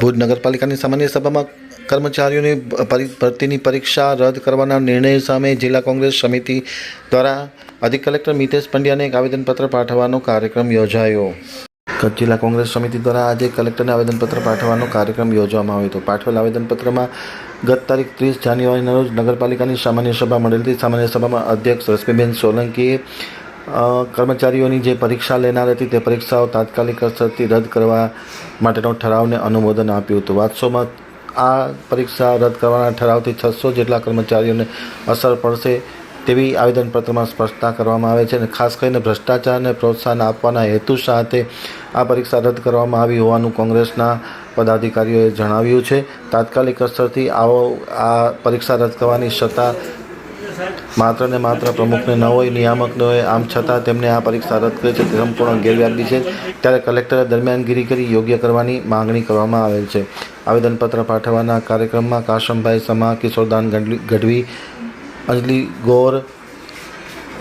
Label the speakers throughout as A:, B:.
A: ભુજ નગરપાલિકાની સામાન્ય સભામાં કર્મચારીઓની ભરતીની પરીક્ષા રદ કરવાના નિર્ણય સામે જિલ્લા કોંગ્રેસ સમિતિ દ્વારા અધિક કલેક્ટર મિતેશ પંડ્યાને એક આવેદનપત્ર પાઠવવાનો કાર્યક્રમ યોજાયો. કચ્છ જિલ્લા કોંગ્રેસ સમિતિ દ્વારા આજે કલેક્ટરને આવેદનપત્ર પાઠવવાનો કાર્યક્રમ યોજવામાં આવ્યો હતો. પાઠવેલ આવેદનપત્રમાં ગત તારીખ ત્રીસ જાન્યુઆરીના રોજ નગરપાલિકાની સામાન્ય સભા મળેલી સામાન્ય સભામાં અધ્યક્ષ રશ્મિબેન સોલંકીએ કર્મચારીઓની જે પરીક્ષા લેનાર હતી તે પરીક્ષાઓ તાત્કાલિક અસરથી રદ કરવા માટેનો ઠરાવને અનુમોદન આપ્યું હતું. વાત્સોમાં આ પરીક્ષા રદ કરવાના ઠરાવથી છસો જેટલા કર્મચારીઓને અસર પડશે તેવી આવેદનપત્રમાં સ્પષ્ટતા કરવામાં આવે છે અને ખાસ કરીને ભ્રષ્ટાચારને પ્રોત્સાહન આપવાના હેતુ સાથે આ પરીક્ષા રદ કરવામાં આવી હોવાનું કોંગ્રેસના પદાધિકારીઓએ જણાવ્યું છે. તાત્કાલિક અસરથી આવો આ પરીક્ષા રદ કરવાની સત્તા માત્ર ને માત્ર પ્રમુખને ન હોય, નિયામકને હોય, આમ છતાં તેમને આ પરીક્ષા રદ કરી છે. તે સંપૂર્ણ ગેરવ્યાજબી છે. ત્યારે કલેક્ટરે દરમિયાનગીરી કરી યોગ્ય કરવાની માંગણી કરવામાં આવેલ છે. આવેદનપત્ર પાઠવવાના કાર્યક્રમમાં કાશમભાઈ સમા, કિશોરદાન ગઢવી- અંજલિ ગોર,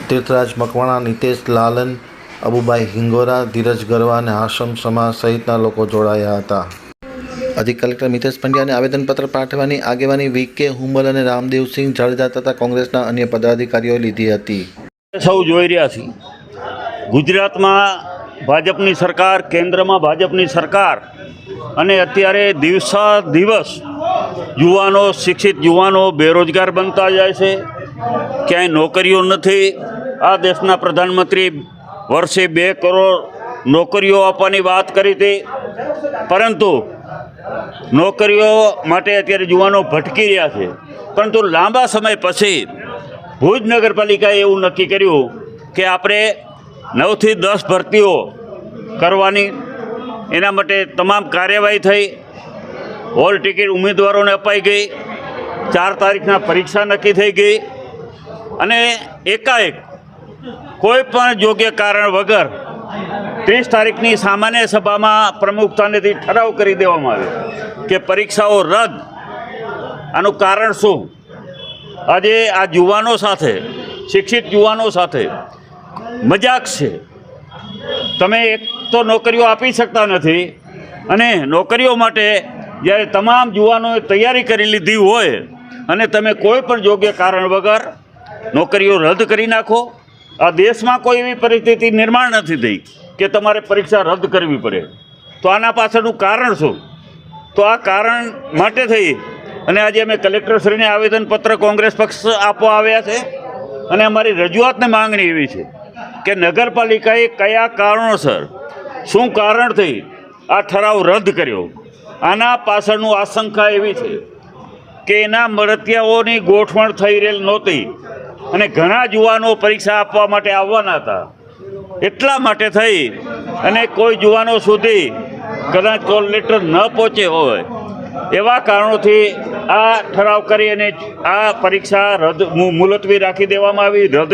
A: તીર્થરાજ મકવાણા, નિતેશ લાલન, અબુભાઈ હિંગોરા, ધીરજ ગરવા અને હાશમ સમા સહિતના લોકો જોડાયા હતા. અધિક કલેક્ટર મિતેશ પંડ્યાને આવેદનપત્ર પાઠવવાની આગેવાની વી કે હુંબલ અને રામદેવસિંહ જાડેજા તથા કોંગ્રેસના અન્ય પદાધિકારીઓએ લીધી હતી.
B: સૌ જોઈ રહ્યા છીએ. ગુજરાતમાં ભાજપની સરકાર, કેન્દ્રમાં ભાજપની સરકાર અને અત્યારે દિવસા દિવસ યુવાનો, શિક્ષિત યુવાનો બેરોજગાર બનતા જાય છે. ક્યાંય નોકરીઓ નથી. આ દેશના પ્રધાનમંત્રી વર્ષે બે કરોડ નોકરીઓ આપવાની વાત કરી હતી. પરંતુ નોકરીઓ માટે અત્યારે યુવાનો ભટકી રહ્યા છે. પરંતુ લાંબા સમય પછી ભુજ નગરપાલિકાએ એવું નક્કી કર્યું કે આપણે નવથી દસ ભરતીઓ કરવાની, એના માટે તમામ કાર્યવાહી થઈ, હોલ ટિકિટ ઉમેદવારોને અપાઈ ગઈ, ચાર તારીખના પરીક્ષા નક્કી થઈ ગઈ અને એકાએક કોઈ પણ યોગ્ય કારણ વગર ત્રીસ તારીખની સામાન્ય સભામાં પ્રમુખતાનેથી ઠરાવ કરી દેવામાં આવ્યો કે પરીક્ષાઓ રદ. આનું કારણ શું? આજે આ યુવાનો સાથે, શિક્ષિત યુવાનો સાથે મજાક છે. તમે એક તો નોકરીઓ આપી શકતા નથી અને નોકરીઓ માટે જ્યારે તમામ યુવાનોએ તૈયારી કરી લીધી હોય અને તમે કોઈ પણ યોગ્ય કારણ વગર નોકરીઓ રદ કરી નાખો, આ દેશમાં કોઈ એવી પરિસ્થિતિ નિર્માણ નથી થઈ. કે તમારે પરીક્ષા રદ કરવી પડે. તો આના પાછળનું કારણ શું? તો આ કારણ માટે થઈ અને આજે અમે કલેક્ટરશ્રીને આવેદનપત્ર કોંગ્રેસ પક્ષ આપવા આવ્યા છે અને અમારી રજૂઆતને માંગણી એવી છે કે નગરપાલિકાએ કયા કારણોસર શું કારણ થઈ આ ઠરાવ રદ કર્યો? આના પાછળનું આશંકા એવી છે કે એના મળતિયાઓની ગોઠવણ થઈ રહેલ નહોતી અને ઘણા યુવાનો પરીક્ષા આપવા માટે આવવાના હતા. એટલા માટે થઈ અને કોઈ યુવાનો સુધી કદાચ કોલ લેટર ન પહોંચે હોય. એવા કારણોથી આ ઠરાવ કરી અને આ પરીક્ષા રદ મુલતવી રાખી દેવામાં આવી, રદ